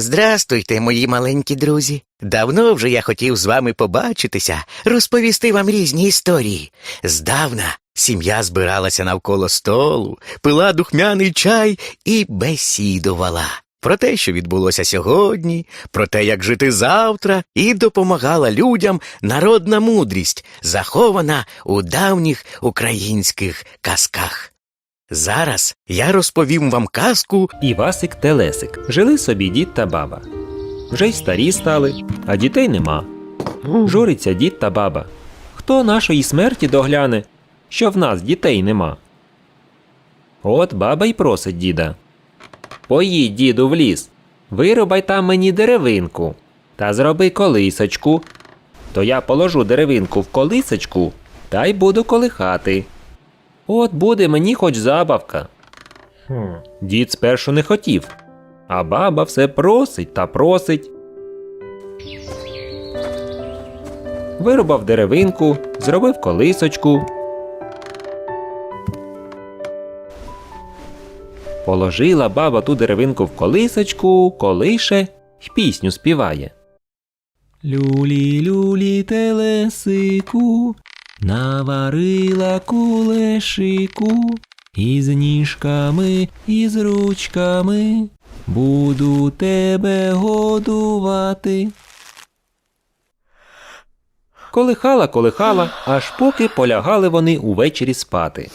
Здрастуйте, мої маленькі друзі. Давно вже я хотів з вами побачитися, розповісти вам різні історії. Здавна сім'я збиралася навколо столу, пила духмяний чай і бесідувала. Про те, що відбулося сьогодні, про те, як жити завтра, і допомагала людям народна мудрість, захована у давніх українських казках. Зараз я розповім вам казку Івасик Телесик. Жили собі дід та баба. Вже й старі стали, а дітей нема. Журиться дід та баба. Хто нашої смерті догляне, що в нас дітей нема? От баба й просить діда. Поїдь, діду, в ліс, вирубай там мені деревинку та зроби колисочку. То я положу деревинку в колисочку та й буду колихати. От буде мені хоч забавка. Дід спершу не хотів, а баба все просить та просить. Вирубав деревинку, зробив колисочку. Положила баба ту деревинку в колисочку, колише й пісню співає. Люлі, люлі, телесику, наварила кулешику, із ніжками, із ручками, буду тебе годувати. Колихала, колихала, аж поки полягали вони увечері спати.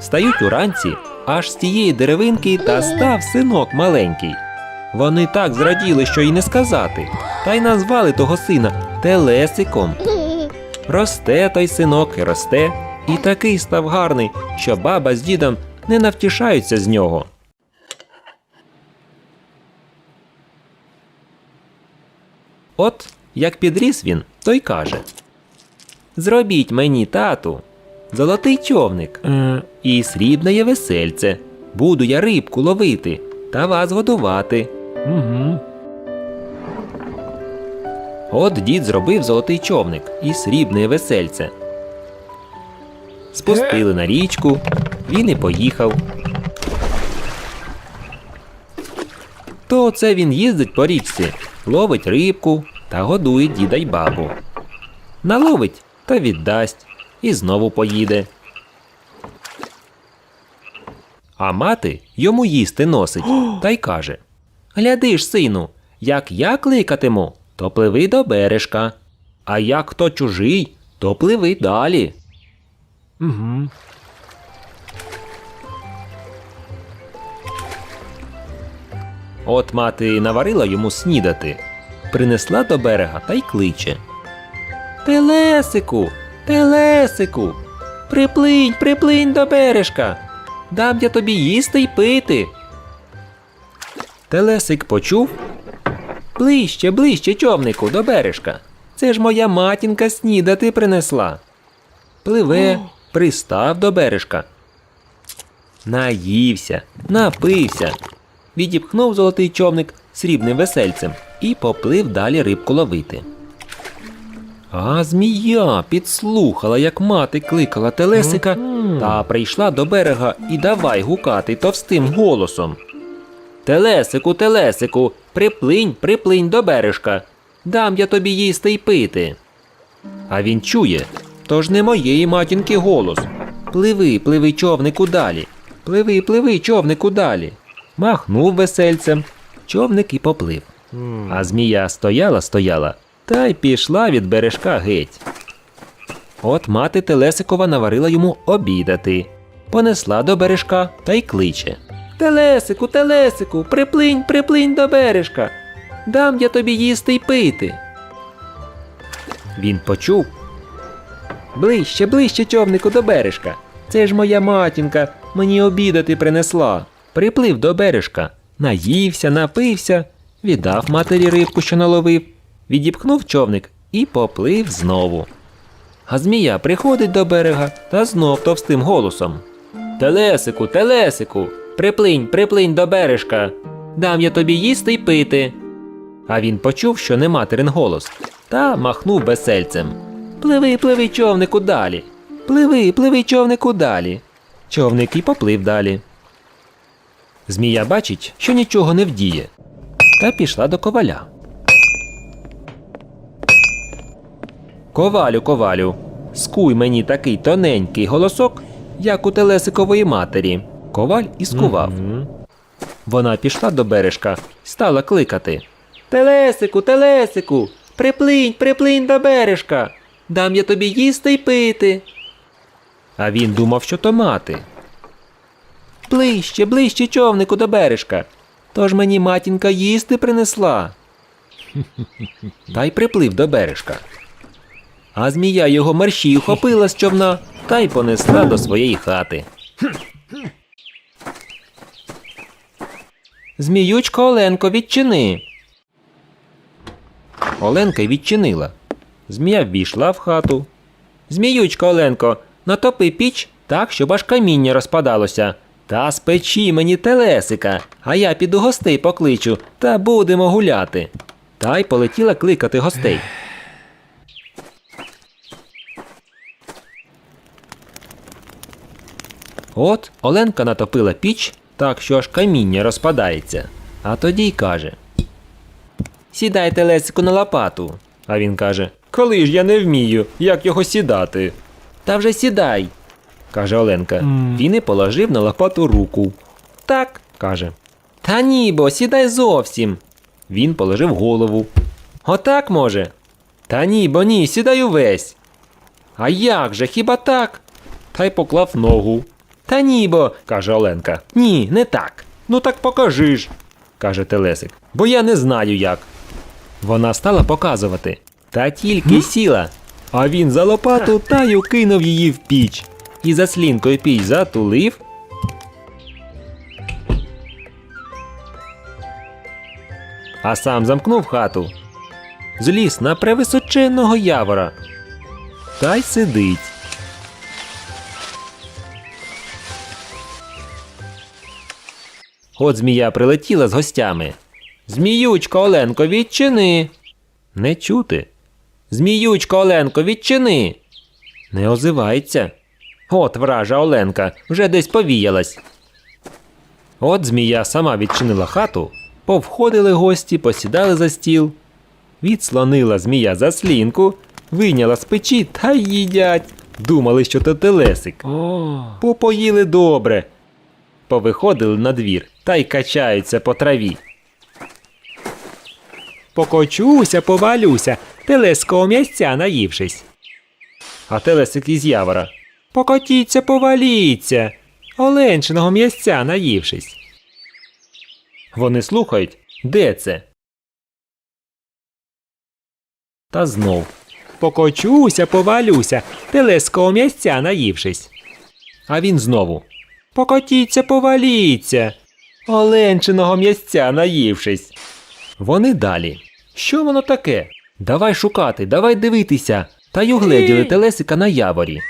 Стають уранці, аж з тієї деревинки та став синок маленький. Вони так зраділи, що й не сказати, та й назвали того сина Телесиком. Росте той синок і росте, і такий став гарний, що баба з дідом не навтішаються з нього. От як підріс він, то й каже: Зробіть мені, тату, золотий човник е, і срібне є весельце. Буду я рибку ловити та вас годувати. Угу. От дід зробив золотий човник і срібне весельце. Спустили на річку, він і поїхав. То це він їздить по річці, ловить рибку та годує діда й бабу. Наловить та віддасть і знову поїде. А мати йому їсти носить та й каже: Гляди ж, сину, як я кликатиму, то пливи до бережка, а як хто чужий, то пливи далі. Угу. От мати наварила йому снідати, принесла до берега та й кличе. Телесику, телесику, приплинь, приплинь до бережка. Дам я тобі їсти й пити. Телесик почув. Ближче, ближче, човнику, до бережка. Це ж моя матінка снідати принесла. Пливе, пристав до бережка. Наївся, напився, відіпхнув золотий човник срібним весельцем і поплив далі рибку ловити. А змія підслухала, як мати кликала телесика, та прийшла до берега і давай гукати товстим голосом. Телесику, телесику, приплинь, приплинь до бережка. Дам я тобі їсти й пити. А він чує, то ж не моєї матінки голос. Пливи, пливи, човнику далі. Пливи, пливи, човнику далі. Махнув весельцем, човник і поплив. А змія стояла, стояла, та й пішла від бережка геть. От мати Телесикова наварила йому обідати, понесла до бережка та й кличе. Телесику, Телесику, приплинь, приплинь до бережка. Дам я тобі їсти й пити. Він почув. Ближче, ближче, човнику, до бережка. Це ж моя матінка мені обідати принесла. Приплив до бережка, наївся, напився, віддав матері рибку, що наловив, відіпхнув човник і поплив знову. А змія приходить до берега та знов товстим голосом. Телесику, телесику, приплинь, приплинь до бережка. Дам я тобі їсти й пити. А він почув, що не материн голос, та махнув весельцем. Пливи, пливи, човнику далі. Пливи, пливи, човнику далі. Човник і поплив далі. Змія бачить, що нічого не вдіє, та пішла до коваля. Ковалю, ковалю, скуй мені такий тоненький голосок, як у телесикової матері. Коваль і скував. Вона пішла до бережка, стала кликати. Телесику, телесику, приплинь, приплинь до бережка. Дам я тобі їсти й пити. А він думав, що то мати. Ближче, ближче човнику до бережка. Тож мені матінка їсти принесла. Та й приплив до бережка. А змія його мерщій ухопила з човна та й понесла до своєї хати. Зміючко Оленко, відчини. Оленка відчинила. Змія ввійшла в хату. Зміючко Оленко, натопи піч так, щоб аж каміння розпадалося. Та спечи мені телесика, а я піду гостей покличу та будемо гуляти. Та й полетіла кликати гостей. От Оленка натопила піч так, що аж каміння розпадається. А тоді й каже: Сідайте Лесику на лопату. А він каже: Коли ж я не вмію, як його сідати? Та вже сідай, каже Оленка. Він і положив на лопату руку. Так, каже. Та ні, бо сідай зовсім. Він положив голову. Отак може. Та ні, бо ні, сідай увесь. А як же, хіба так? Та й поклав ногу. Та ні, бо, каже Оленка. Ні, не так. Ну так покажи ж, каже Телесик. Бо я не знаю як. Вона стала показувати. Та тільки сіла. А він за лопату та й укинув її в піч. І заслінкою піч затулив. А сам замкнув хату. Зліз на превисоченного явора. Та й сидить. От змія прилетіла з гостями. Зміючко Оленко, відчини. Не чути. Зміючко Оленко, відчини. Не озивається. От вража Оленка вже десь повіялась. От змія сама відчинила хату, повходили гості, посідали за стіл. Відслонила змія заслінку, вийняла з печі та їдять. Думали, що то телесик. Попоїли добре. Повиходили на двір та й качаються по траві. Покочуся, повалюся, телеского м'ясця наївшись. А телесик із явора. Покотіться, поваліться, оленчиного м'ясця наївшись. Вони слухають, де це? Та знов. Покочуся, повалюся, телеского м'ясця наївшись. А він знову. Покотіться, поваліться, оленчиного м'ясця наївшись. Вони далі. Що воно таке? Давай шукати, давай дивитися. Та й угледіли телесика на яворі.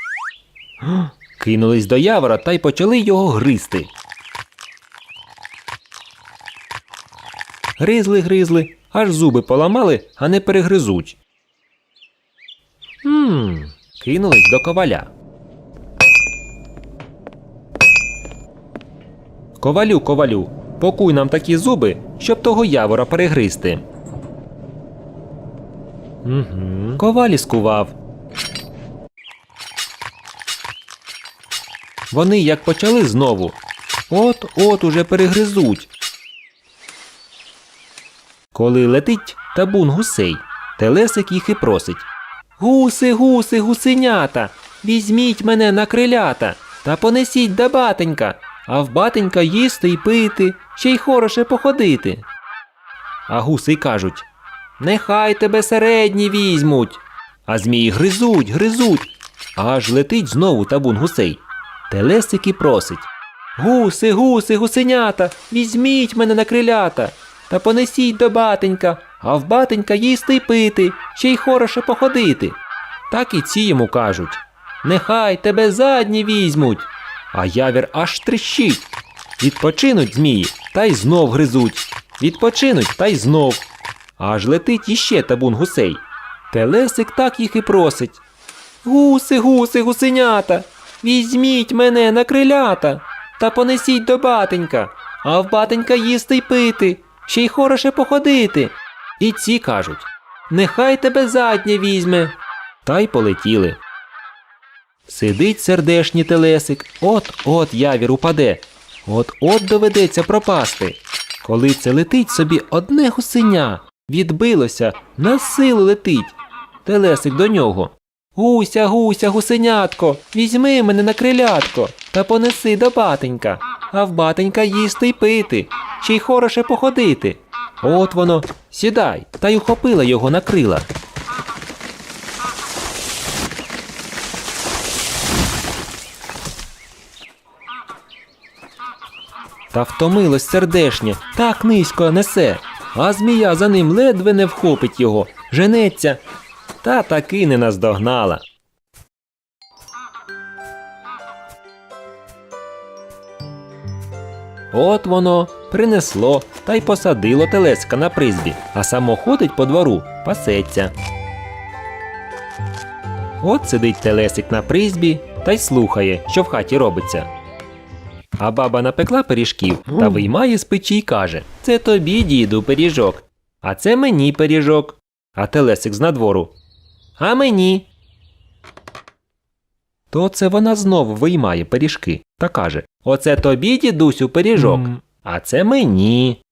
Кинулись до явора та й почали його гризти. Гризли, гризли, аж зуби поламали, а не перегризуть. Мм, кинулись до коваля. Ковалю, ковалю, покуй нам такі зуби, щоб того явора перегризти. Угу. Ковалі скував. Вони як почали знову. От от уже перегризуть. Коли летить табун гусей, телесик їх і просить. Гуси, гуси, гусенята, візьміть мене на крилята та понесіть до батенька, а в батенька їсти й пити, ще й хороше походити. А гуси кажуть Нехай тебе середні візьмуть. А змії гризуть, гризуть. Аж летить знову табун гусей. Телесик і просить. Гуси, гуси, гусенята, візьміть мене на крилята та понесіть до батенька, а в батенька їсти й пити, ще й хороше походити. Так і ці йому кажуть. Нехай тебе задні візьмуть. А явір аж трещить. Відпочинуть змії, та й знов гризуть. Відпочинуть та й знов. Аж летить іще табун гусей. Телесик так їх і просить. Гуси, гуси, гусенята, Візьміть мене на крилята та понесіть до батенька, а в батенька їсти й пити, ще й хороше походити. І ці кажуть: Нехай тебе заднє візьме. Та й полетіли. Сидить сердешній телесик, от-от явір упаде, от-от доведеться пропасти. Коли це летить собі одне гусеня, відбилося, на силу летить. Телесик до нього. Гуся, гуся, гусенятко, візьми мене на крилятко та понеси до батенька, а в батенька їсти й пити, ще й хороше походити. От воно, сідай, та й ухопила його на крила. Та втомилось сердешнє, так низько несе, а змія за ним ледве не вхопить його, женеться, та таки не наздогнала. От воно принесло та й посадило телеска на призбі, а само ходить по двору, пасеться. От сидить телесик на призбі та й слухає, що в хаті робиться. А баба напекла пиріжків та виймає з печі й каже: Це тобі, діду, пиріжок, а це мені пиріжок. А телесик з надвору. А мені. То це вона знову виймає пиріжки та каже: Оце тобі, дідусю, пиріжок, а це мені.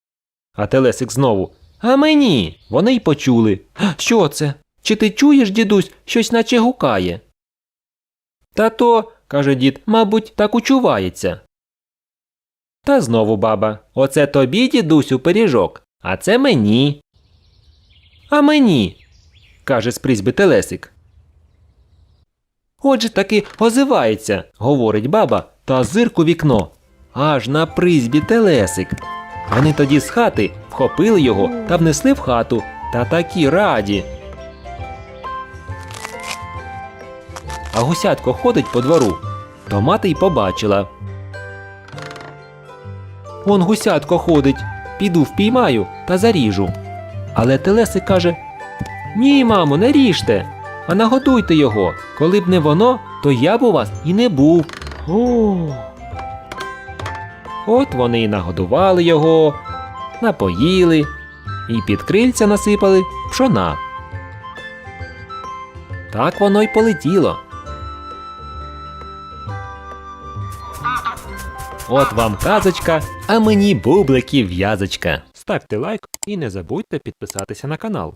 А телесик знову. А мені. Вони й почули. Що це? Чи ти чуєш, дідусь, щось наче гукає? Та то, каже дід, мабуть, так учувається. Та знову баба. Оце тобі, дідусю, пиріжок, а це мені. А мені, каже з призьби Телесик. Отже таки озивається, говорить баба, та зирк у вікно. Аж на призьбі Телесик. Вони тоді з хати вхопили його та внесли в хату, та такі раді. А гусятко ходить по двору, то мати й побачила. Он гусятко ходить, піду впіймаю та заріжу. Але Телесик каже: Ні, мамо, не ріжте, а нагодуйте його. Коли б не воно, то я б у вас і не був. О. От вони й нагодували його, напоїли і під крильця насипали пшона. Так воно й полетіло. От вам казочка, а мені бубликів в'язочка. Ставте лайк і не забудьте підписатися на канал.